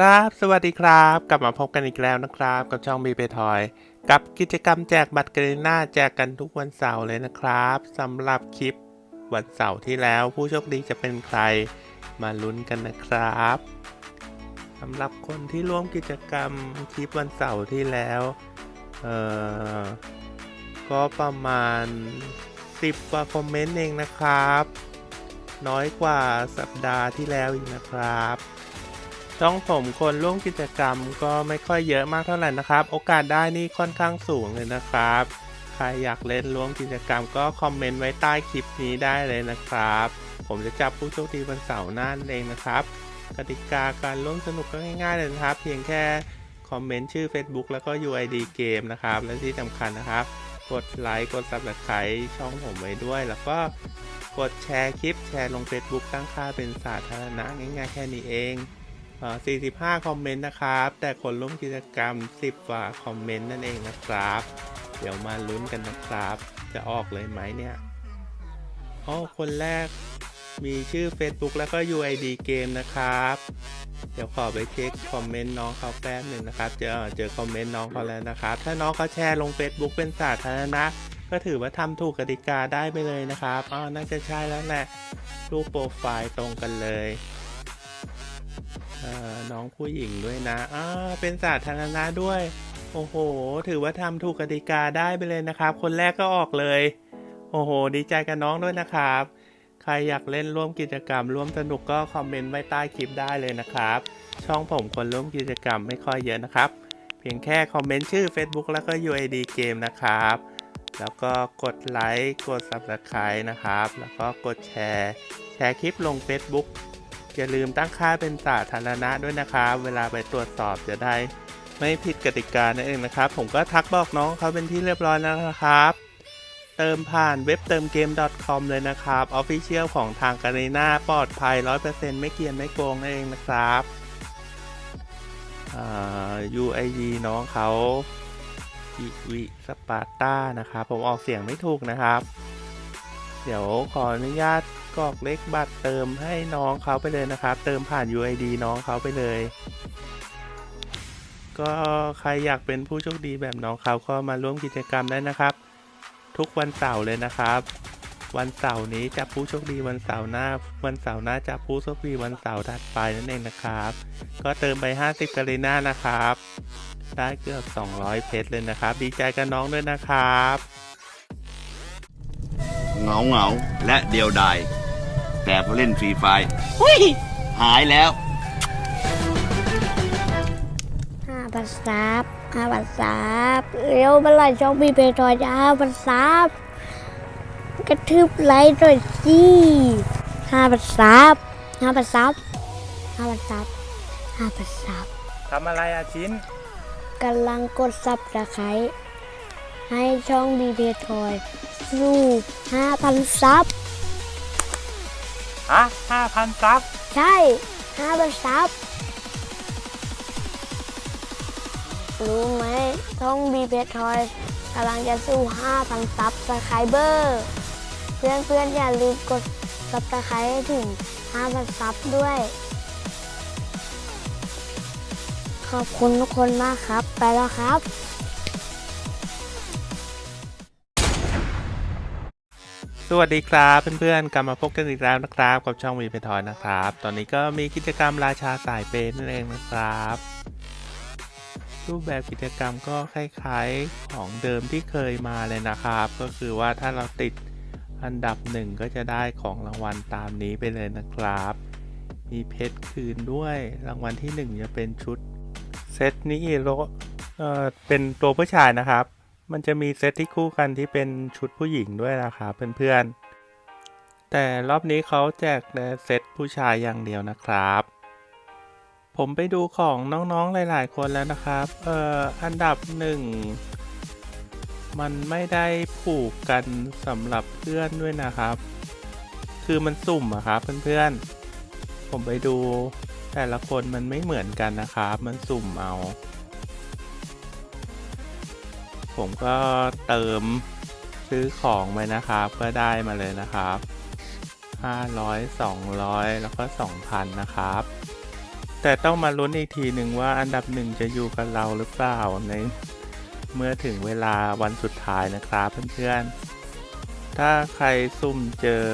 ครับ สวัสดีครับ กลับมาพบกันอีกแล้วนะครับ กับช่องบีเปทอย กับกิจกรรมแจกบัตรกรน่าแจกกันทุกวันเสาร์เลยนะครับสำหรับคลิปวันเสาร์ที่แล้ว ผู้โชคดีจะเป็นใครมาลุ้นกันนะครับสำหรับคนที่ร่วมกิจกรรมคลิปวันเสาร์ที่แล้วเอ่อก็ประมาณ 10กว่าคอมเมนต์เองนะครับ น้อยกว่าสัปดาห์ที่แล้วอีกนะครับ ช่องผมคนร่วมกิจกรรมก็ไม่ค่อยเยอะมากเท่าไหร่นะครับ โอกาสได้นี่ค่อนข้างสูงเลยนะครับ ใครอยากเล่นร่วมกิจกรรมก็คอมเมนต์ไว้ใต้คลิปนี้ได้เลยนะครับ ผมจะจับผู้โชคดีวันเสาร์หน้านั่นเองนะครับกติกาการร่วมสนุกก็ง่ายๆเลยนะครับ เพียงแค่คอมเมนต์ชื่อ Facebook แล้วก็ UID เกมนะครับ และที่สำคัญนะครับ กดไลค์กด Subscribe ช่องผมไว้ด้วย แล้วก็กดแชร์คลิปแชร์ลง Facebook ตั้งค่าเป็นสาธารณะง่ายๆแค่นี้เอง 45 คอมเมนต์นะครับ แต่คนร่วมกิจกรรม 10กว่าคอมเมนต์นั่นเองนะครับ เดี๋ยวมาลุ้นกันนะครับ จะออกเลยไหมเนี่ยอ๋อคนแรกมีชื่อ Facebook แล้วก็ UID เกมนะครับ เดี๋ยวขอไปเช็คคอมเมนต์น้องเขาแป๊บหนึ่งนะครับ เจอเจอคอมเมนต์น้องเขาแล้วนะครับ ถ้าน้องเขาแชร์ลง Facebook เป็นสาธารณะ ก็ถือว่าทำถูกกติกาได้ไปเลยนะครับอ๋อน่าจะใช่แล้วแหละรูปโปรไฟล์ตรงกันเลย น้องผู้หญิงด้วยนะอ่าเป็นสาธารณะด้วย โอ้โห ถือว่าทำถูกกติกาได้ไปเลยนะครับ คนแรกก็ออกเลย โอ้โห ดีใจกับน้องด้วยนะครับ ใครอยากเล่นร่วมกิจกรรม ร่วมสนุกก็คอมเมนต์ไว้ใต้คลิปได้เลยนะครับ ช่องผมคนร่วมกิจกรรมไม่ค่อยเยอะนะครับ เพียงแค่คอมเมนต์ชื่อ Facebook แล้วก็ UID เกมนะครับ แล้วก็กดไลค์ กด Subscribe นะครับ แล้วก็กดแชร์ แชร์คลิปลง Facebook อย่าลืมตั้งค่าเป็นสาธารณะด้วยนะครับ เวลาไปตรวจสอบจะได้ไม่ผิดกติกานั่นเองนะครับ ผมก็ทักบอกน้องเขาเป็นที่เรียบร้อยแล้วนะครับ เติมผ่านเว็บเติมเกม .com เลยนะครับ Official ของทางการีนาปลอดภัย 100%ไม่เกียนไม่โกงนั่นเองนะครับอ่า UID น้องเขาอิวิสปาร์ตานะครับ ผมออกเสียงไม่ถูกนะครับ เดี๋ยวขออนุญาต กรอกเลขบัตรเติมให้น้องเขาไปเลยนะครับ เติมผ่าน UID น้องเขาไปเลย ก็ใครอยากเป็นผู้โชคดีแบบน้องเขาก็มาร่วมกิจกรรมได้นะครับ ทุกวันเสาร์เลยนะครับวันเสาร์นี้จับผู้โชคดีวันเสาร์หน้า วันเสาร์หน้าจับผู้โชคดีวันเสาร์ถัดไปนั่นเองนะครับ ก็เติมไป 50กาลิน่านะครับ ได้เกือบ 200 เพชรเลยนะครับ ดีใจกับน้องด้วยนะครับ เงาเงาและเดียวดาย แต่พอเล่นฟรีไฟร์หุ้ยหายแล้วห้าพันซับห้าพันซับเร็วเมื่อไหร่ช่องมีเพจอยจะห้าพันซับกระทืบไลค์หน่อยสิห้าพันซับห้าพันซับห้าพันซับห้าพันซับทำอะไรอาชิ้นกำลังกดซับสไครต์ให้ช่องบีเพจอยสู่ห้าพันซับ ฮะ5,000ซับ ใช่ห้าพันซับ รู้ไหมช่องบีเพจอยกำลังจะสู้ห้าพันซับสไครเบอร์เพื่อนเพื่อนๆ อย่าลืมกดซับสไครต์ให้ถึง 5,000 ซับด้วย ขอบคุณทุกคนมากครับ ไปแล้วครับ สวัสดีครับเพื่อนๆกลับมาพบกันอีกแล้วนะครับกับช่องวีเพทอยนะครับ ตอนนี้ก็มีกิจกรรมราชาสายเปย์นั่นเองนะครับ รูปแบบกิจกรรมก็คล้ายๆของเดิมที่เคยมาเลยนะครับ ก็คือว่าถ้าเราติดอันดับหนึ่งก็จะได้ของรางวัลตามนี้ไปเลยนะครับ มีเพชรคืนด้วยรางวัลที่หนึ่งจะเป็นชุดเซตนิอิโรเอ่อเป็นตัวผู้ชายนะครับ มันจะมีเซตที่คู่กันที่เป็นชุดผู้หญิงด้วยนะครับเพื่อนๆ แต่รอบนี้เขาแจกแต่เซตผู้ชายอย่างเดียวนะครับ ผมไปดูของน้องๆหลาย ๆ คนแล้วนะครับ เอ่อ อันดับหนึ่งมันไม่ได้ผูกกันสำหรับเพื่อนด้วยนะครับ คือมันสุ่มอะครับเพื่อนๆ ผมไปดูแต่ละคนมันไม่เหมือนกันนะครับ มันสุ่มเอา ผมก็เติมซื้อของไปนะครับ ก็ได้มาเลยนะครับ 500 200 แล้วก็ 2,000 นะครับ แต่ต้องมาลุ้นอีกทีหนึ่งว่าอันดับหนึ่งจะอยู่กับเราหรือเปล่าในเมื่อถึงเวลาวันสุดท้ายนะครับเพื่อนๆ ถ้าใครซุ่มเจอ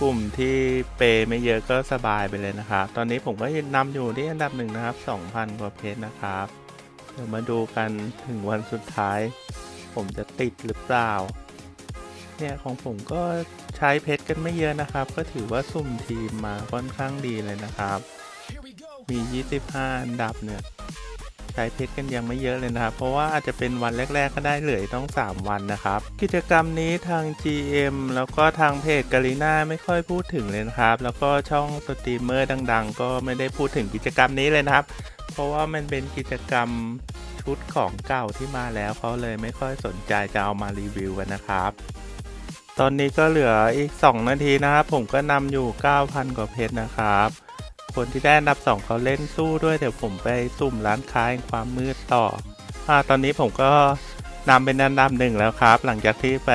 กลุ่มที่เปย์ไม่เยอะก็สบายไปเลยนะครับ ตอนนี้ผมก็นำอยู่ที่อันดับหนึ่งนะครับ 2,000 กว่าเพชรนะครับ เดี๋ยวมาดูกันถึงวันสุดท้าย ผมจะติดหรือเปล่า เนี่ยของผมก็ใช้เพชรกันไม่เยอะนะครับ ก็ถือว่าซุ่มทีมมาค่อนข้างดีเลยนะครับ มี 25 อันดับเนี่ยใช้เพชรกันยังไม่เยอะเลยนะครับ เพราะว่าอาจจะเป็นวันแรก ๆ ก็ได้เหลือต้อง 3 วันนะครับ กิจกรรมนี้ทาง GM แล้วก็ทางเพจกาลิน่าไม่ค่อยพูดถึงเลยนะครับ แล้วก็ช่องสตรีมเมอร์ดัง ๆ ก็ไม่ได้พูดถึงกิจกรรมนี้เลยนะครับ เพราะว่ามันเป็นกิจกรรม ชุดของเก่าที่มาแล้วเขาเลยไม่ค่อยสนใจจะเอามารีวิวกันนะครับ ตอนนี้ก็เหลืออีก 2 นาทีนะครับ ผมก็นำอยู่ 9,000 กว่าเพชรนะครับ คนที่ได้อันดับ 2เขาเล่นสู้ด้วยเดี๋ยวผมไปสุ่มร้านค้าแห่งความมืดต่ออาตอนนี้ผมก็นำเป็นอันดับหนึ่งแล้วครับ หลังจากที่ไป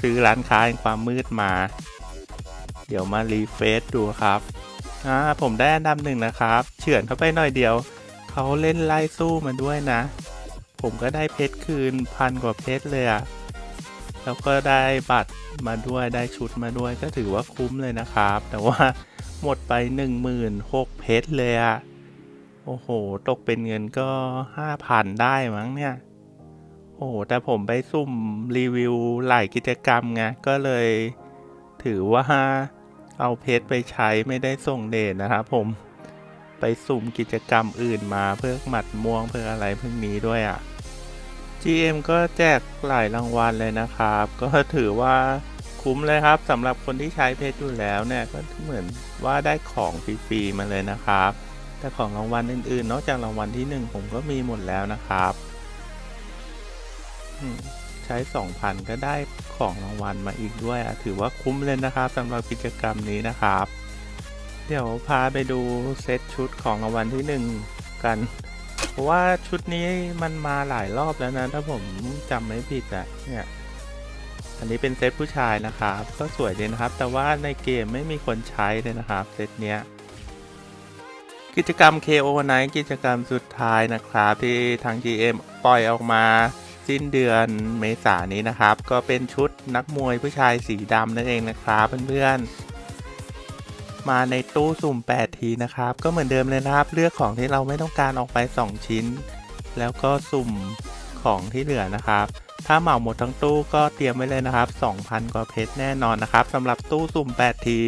ซื้อร้านค้าแห่งความมืดมา เดี๋ยวมารีเฟซดูครับอ่าผมได้อันดับหนึ่งนะครับ เฉือนเข้าไปหน่อยเดียว เขาเล่นไล่สู้มาด้วยนะ ผมก็ได้เพชรคืนพันกว่าเพชรเลยอะแล้วก็ได้บัตรมาด้วยได้ชุดมาด้วยก็ถือว่าคุ้มเลยนะครับ แต่ว่าหมดไป 1 6 0 0 0เพชรเลยอะโอ้โห ตกเป็นเงินก็ 5,000 ได้มั้งเนี่ย โอ้โห แต่ผมไปซุ่มรีวิวหลายกิจกรรมไง ก็เลยถือว่าเอาเพชรไปใช้ไม่ได้ส่งเดชนะครับผม ไปสุ่มกิจกรรมอื่นมาเพื่อหมัดม่วงเพื่ออะไรเพิ่งนี้ด้วยอะ่ะ GM ก็แจกหลายรางวัลเลยนะครับ ก็ถือว่าคุ้มเลยครับสำหรับคนที่ใช้เพชรอยู่แล้วเนี่ยก็เหมือนว่าได้ของฟรีๆมาเลยนะครับ แต่ของรางวัลอื่นๆ นอกจากรางวัลที่หนึ่งผมก็มีหมดแล้วนะครับใช้ 2,000 ก็ได้ของรางวัลมาอีกด้วยอะถือว่าคุ้มเลยนะครับสำหรับกิจกรรมนี้นะครับ เดี๋ยวพาไปดูเซตชุดของรางวัลที่หนึ่งกัน เพราะว่าชุดนี้มันมาหลายรอบแล้วนะ ถ้าผมจำไม่ผิดอะเนี่ย อันนี้เป็นเซตผู้ชายนะครับ ก็สวยดีนะครับ แต่ว่าในเกมไม่มีคนใช้เลยนะครับ เซตเนี้ยกิจกรรม KO Night กิจกรรมสุดท้ายนะครับ ที่ทาง GM ปล่อยออกมาสิ้นเดือนเมษานนี้นะครับ ก็เป็นชุดนักมวยผู้ชายสีดำนั่นเองนะครับเพื่อนๆ มาในตู้สุ่ม 8 ทีนะครับ ก็เหมือนเดิมเลยนะครับ เลือกของที่เราไม่ต้องการออกไป 2 ชิ้น แล้วก็สุ่มของที่เหลือนะครับ ถ้าเหมาหมดทั้งตู้ก็เตรียมไว้เลยนะครับ 2,000 กว่าเพชรแน่นอนนะครับสำหรับตู้สุ่ม 8 ที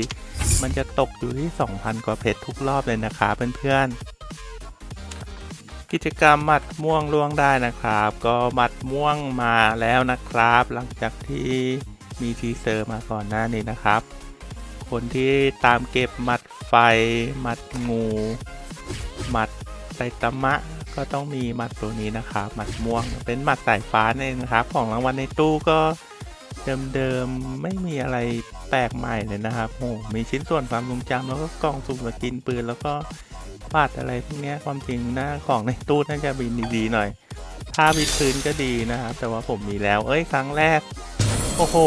มันจะตกอยู่ที่ 2,000 กว่าเพชรทุกรอบเลยนะครับเพื่อนๆกิจกรรมหมัดม่วงล่วงได้นะครับ ก็หมัดม่วงมาแล้วนะครับ หลังจากที่มีทีเซอร์มาก่อนหน้านี้นะครับ คนที่ตามเก็บหมัดไฟ หมัดงูหมัดไซตามะ ก็ต้องมีหมัดตัวนี้นะครับหมัดม่วงเป็นหมัดสายฟ้าเองนะครับ ของรางวัลในตู้ก็เดิมๆไม่มีอะไรแปลกใหม่เลยนะครับโอ้มีชิ้นส่วนความทรงจำแล้วก็กล่องสุ่มสกินปืนแล้วก็บัตรอะไรพวกนี้ความจริงหน้าของในตู้น่าจะมีดีๆหน่อย ถ้าวิดพื้นก็ดีนะครับ แต่ว่าผมมีแล้ว เอ้ยครั้งแรก โอ้โห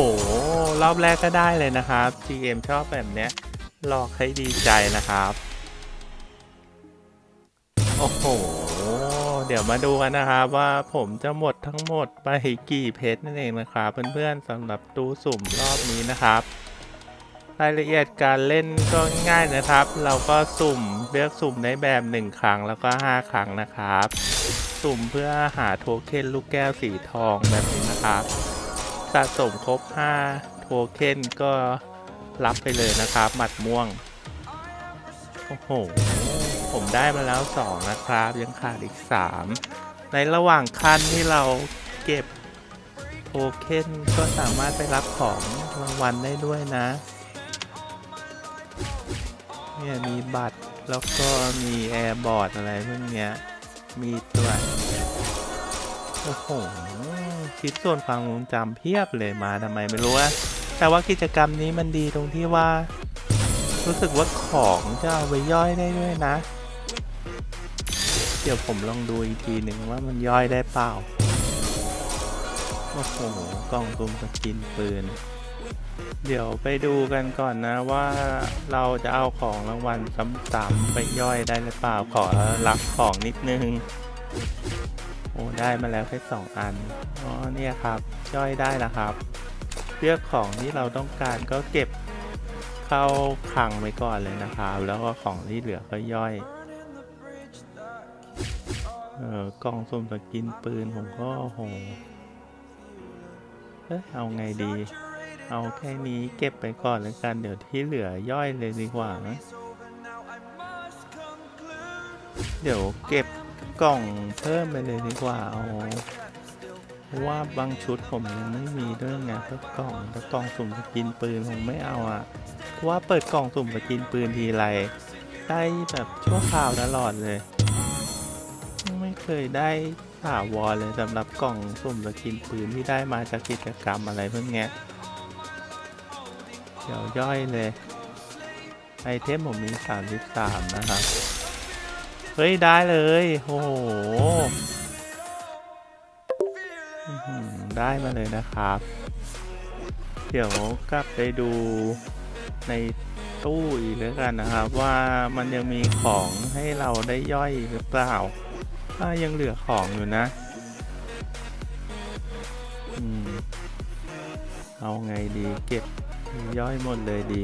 รอบแรกก็ได้เลยนะครับ GM ชอบแบบเนี้ยหลอกให้ดีใจนะครับ โอ้โห เดี๋ยวมาดูกันนะครับว่าผมจะหมดทั้งหมดไปกี่เพชรนั่นเองนะครับ เพื่อนๆสำหรับตู้สุ่มรอบนี้นะครับ รายละเอียดการเล่นก็ง่ายนะครับ เราก็สุ่มเลือกสุ่มในแบบ 1 ครั้งแล้วก็ 5 ครั้งนะครับ สุ่มเพื่อหาโทเค็นลูกแก้วสีทองแบบนี้นะครับ สะสมครบ 5 โทเค็นก็รับไปเลยนะครับ หมัดม่วง โอ้โห ผมได้มาแล้ว 2 นะครับ ยังขาดอีก 3 ในระหว่างคันที่เราเก็บโทเค็นก็สามารถไปรับของรางวัลได้ด้วยนะ เนี่ยมีบัตรแล้วก็มีแอร์บอร์ดอะไรพวกเนี้ย มีตัว โอ้โห คิดส่วนความทรงจำเพียบเลยมาทำไมไม่รู้อะแต่ว่ากิจกรรมนี้มันดีตรงที่ว่า รู้สึกว่าของจะเอาไปย่อยได้ด้วยนะ เดี๋ยวผมลองดูอีกทีหนึ่งว่ามันย่อยได้เปล่าโอ้โหกล่องตุมสกินปืน เดี๋ยวไปดูกันก่อนนะว่าเราจะเอาของรางวัลซ้ำๆไปย่อยได้หรือเปล่าขอรับของนิดนึง อ้ได้มาแล้วแค่สองอัน อ๋อเนี่ยครับย่อยได้แล้วครับ เลือกของที่เราต้องการก็เก็บเข้าคลังไว้ก่อนเลยนะครับ แล้วก็ของที่เหลือก็ย่อยเออกล่องสุ่มสกินปืนผมก็โอ้โหเอ้ยเอาไงดี เอาแค่นี้เก็บไปก่อนแล้วกันเดี๋ยวที่เหลือย่อยเลยดีกว่านะเดี๋ยวเก็บ กล่องเพิ่มไปเลยดีกว่าเอาว่าบางชุดผมยังไม่มีด้วยไงพวกกล่องแต่กล่องสุ่มสกินปืนผมไม่เอาอะเพราะว่าเปิดกล่องสุ่มสกินปืนทีไรได้แบบชั่วคราวตลอดเลย ไม่เคยได้ถาวรเลยสำหรับกล่องสุ่มสกินปืนที่ได้มาจากกิจกรรมอะไรพวกเนี้ยเดี๋ยวย่อยเลย ไอเทมผมมี 33 นะครับ เฮ้ย ได้เลย โอ้โห ได้มาเลยนะครับ เดี๋ยวกลับไปดูในตู้อีกแล้วกันนะครับ ว่ามันยังมีของให้เราได้ย่อยหรือเปล่า ถ้ายังเหลือของอยู่นะอืมเอาไงดีเก็บย่อยหมดเลยดี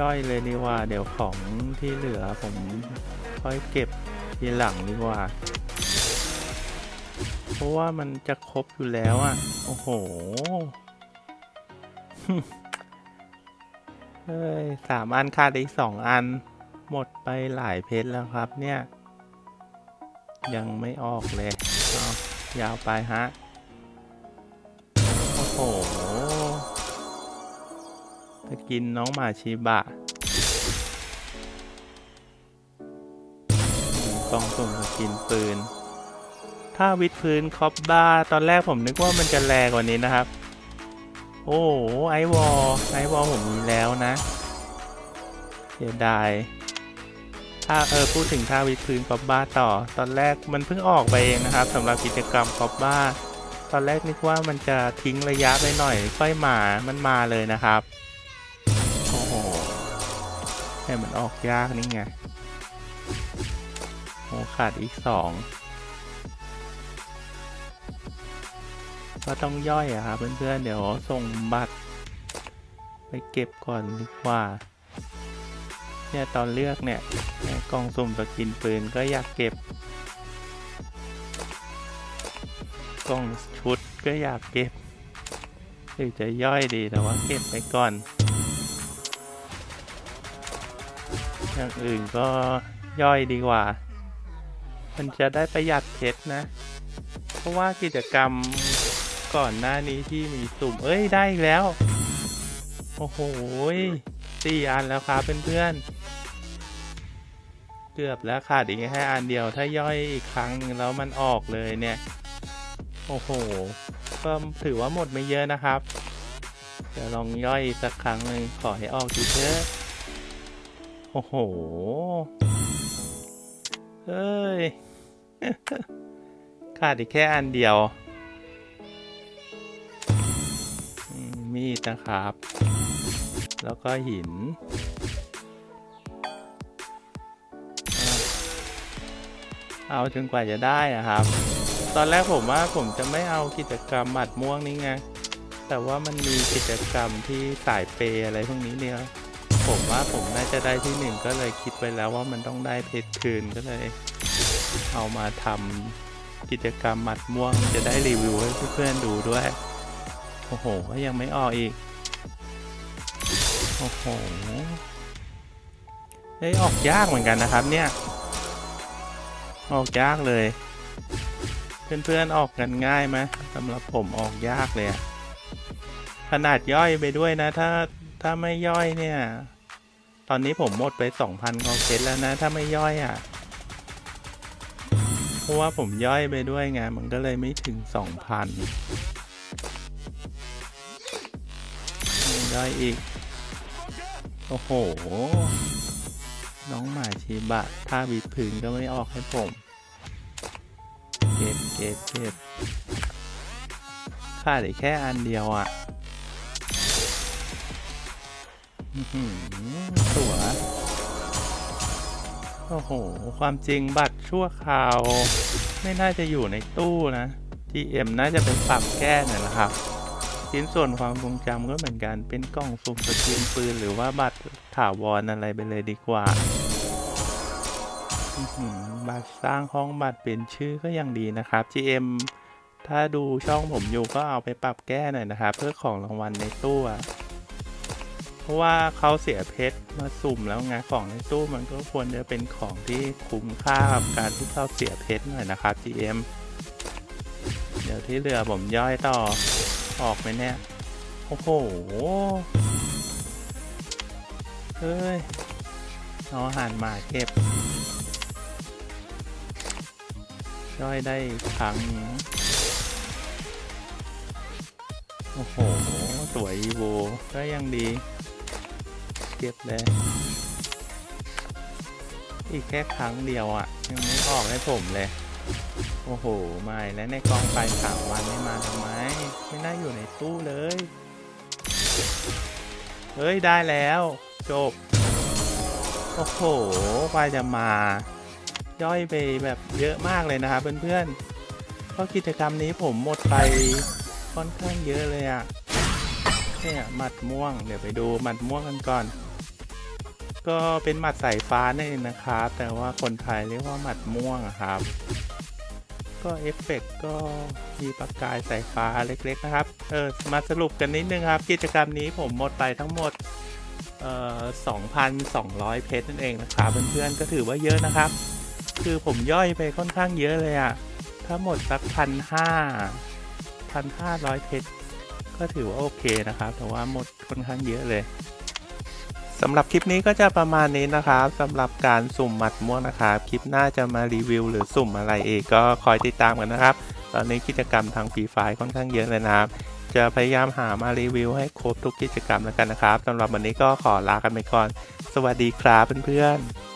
ย่อยเลยดีกว่า เดี๋ยวของที่เหลือผมค่อยเก็บทีหลังดีกว่า เพราะว่ามันจะครบอยู่แล้วอะ โอ้โห เฮ้ยสามอันขาดอีกสองอัน หมดไปหลายเพชรแล้วครับเนี่ย ยังไม่ออกเลย เอายาวไปฮะ กินน้องหมาชิบะกล่องสุ่มกินปืน ถ้าวิดพื้นคอปบ้าตอนแรกผมนึกว่ามันจะแรงกว่านี้นะครับ โอ้โหไอวอลไอวอลผมมีแล้วนะเสียดายถ้าเออพูดถึงท่าวิดพื้นกอบบ้าต่อ ตอนแรกมันเพิ่งออกไปเองนะครับสำหรับกิจกรรมกอบบ้าตอนแรกนึกว่ามันจะทิ้งระยะไปหน่อยค่อยมา มันมาเลยนะครับ ให้มันออกยากนี่ไงโอ้ขาดอีกสองก็ต้องย่อยอะครับเพื่อนๆเดี๋ยวส่งบัตร ไปเก็บก่อนดีกว่า เนี่ยตอนเลือกเนี่ยเนี่ยกล่องสุ่มสกินปืนก็อยากเก็บ กล่องชุดก็อยากเก็บหรือจะย่อยดีแต่ว่าเก็บไปก่อน อย่างอื่นก็ย่อยดีกว่า มันจะได้ประหยัดเพชรนะ เพราะว่ากิจกรรมก่อนหน้านี้ที่มีสุ่ม เอ้ยได้แล้ว โอ้โหสี่อันแล้วครับเพื่อนๆ เกือบแล้วขาดอีกแค่อันเดียว ถ้าย่อยอีกครั้งนึงแล้วมันออกเลยเนี่ย โอ้โห ก็ถือว่าหมดไม่เยอะนะครับ เดี๋ยวลองย่อยสักครั้งหนึ่งขอให้ออกทีเถอะ โอ้โห เฮ้ย ขาดอีกแค่อันเดียว มีดนะครับ แล้วก็หิน เอาจนกว่าจะได้อะครับ ตอนแรกผมว่าผมจะไม่เอากิจกรรมหมัดม่วงนี่ไง แต่ว่ามันมีกิจกรรมที่สายเปย์อะไรพวกนี้เนี่ย ผมว่าผมน่าจะได้ที่หนึ่งก็เลยคิดไว้แล้วว่ามันต้องได้เพชรคืนก็เลย เอามาทำกิจกรรมหมัดม่วงจะได้รีวิวให้เพื่อนๆดูด้วย โอ้โหก็ยังไม่ออกอีก โอ้โหเฮ้ยออกยากเหมือนกันนะครับเนี่ย ออกยากเลย เพื่อนๆออกกันง่ายไหมสำหรับผมออกยากเลยขนาดย่อยไปด้วยนะถ้าถ้าไม่ย่อยเนี่ย ตอนนี้ผมหมดไปสองพันกว่าเพชรแล้วนะ ถ้าไม่ย่อยอะ่ะ เพราะว่าผมย่อยไปด้วยไงมันก็เลยไม่ถึงสองพันย่อยอีก โอ้โห น้องหมาชีบะถ้าวิดพื้นก็ไม่ออกให้ผม เก็บเก็บเก็บขาดอีกแค่อันเดียวอะ อหือตัวโอ้โห ความจริงบัตรชั่วคราว ไม่น่าจะอยู่ในตู้นะ GM น่าจะเป็นปรับแก้หน่อยละครับชิ้นส่วนความทรงจำก็เหมือนกัน เป็นกล่องสุ่มสกินปืนหรือว่าบัตรถาวรอะไรไปเลยดีกว่า บัตรสร้างห้องบัตรเปลี่ยนชื่อก็ยังดีนะครับ GM ถ้าดูช่องผมอยู่ก็เอาไปปรับแก้หน่อยนะครับ เพื่อของรางวัลในตู้ เพราะว่าเขาเสียเพชรมาสุ่มแล้วไงของในตู้มันก็ควรจะเป็นของที่คุ้มค่ากับการที่เขาเสียเพชรหน่อยนะครับ GM เดี๋ยวที่เหลือผมย่อยต่อออกไหมเนี่ย โอ้โห เฮ้ยเอาอาหารมาเก็บย่อยได้ครั้งหนึ่งโอ้โห สวยอีโวก็ยังดี เก็บเลย อีกแค่ครั้งเดียวอะ่ะ ยังไม่ออกให้ผมเลย โอ้โหไม่แล้วในกองไฟสามวันไม่มาทำไม ไม่น่าอยู่ในตู้เลย เฮ้ย ได้แล้ว จบ โอ้โหกว่าจะมา ย่อยไปแบบเยอะมากเลยนะครับเพื่อนๆเพราะกิจกรรมนี้ผมหมดไปค่อนข้างเยอะเลยอะ่ะเนี่ยหมัดม่วง เดี๋ยวไปดูหมัดม่วงกันก่อน ก็เป็นหมัดสายฟ้านั่นเองนะครับแต่ว่าคนไทยเรียกว่าหมัดม่วงครับ ก็เอฟเฟกต์ก็มีประกายสายฟ้าเล็กๆนะครับ เออมาสรุปกันนิดนึงครับ กิจกรรมนี้ผมหมดไปทั้งหมดเอ่อ2,200 เพชรนั่นเองนะครับเพื่อนๆก็ถือว่าเยอะนะครับ คือผมย่อยไปค่อนข้างเยอะเลยอะถ้าหมดสักพันห้าพันห้าร้อยเพชรก็ถือว่าโอเคนะครับ แต่ว่าหมดค่อนข้างเยอะเลย สำหรับคลิปนี้ก็จะประมาณนี้นะครับสำหรับการสุ่มหมัดม่วงนะครับ คลิปหน้าจะมารีวิว หรือสุ่มอะไรเองก็คอยติดตามกันนะครับ ตอนนี้กิจกรรมทางฟรีไฟค่อนข้างเยอะเลยนะครับ จะพยายามหามารีวิวให้ครบทุกกิจกรรมแล้วกันนะครับสำหรับวันนี้ก็ขอลากันไปก่อน สวัสดีครับเพื่อนๆ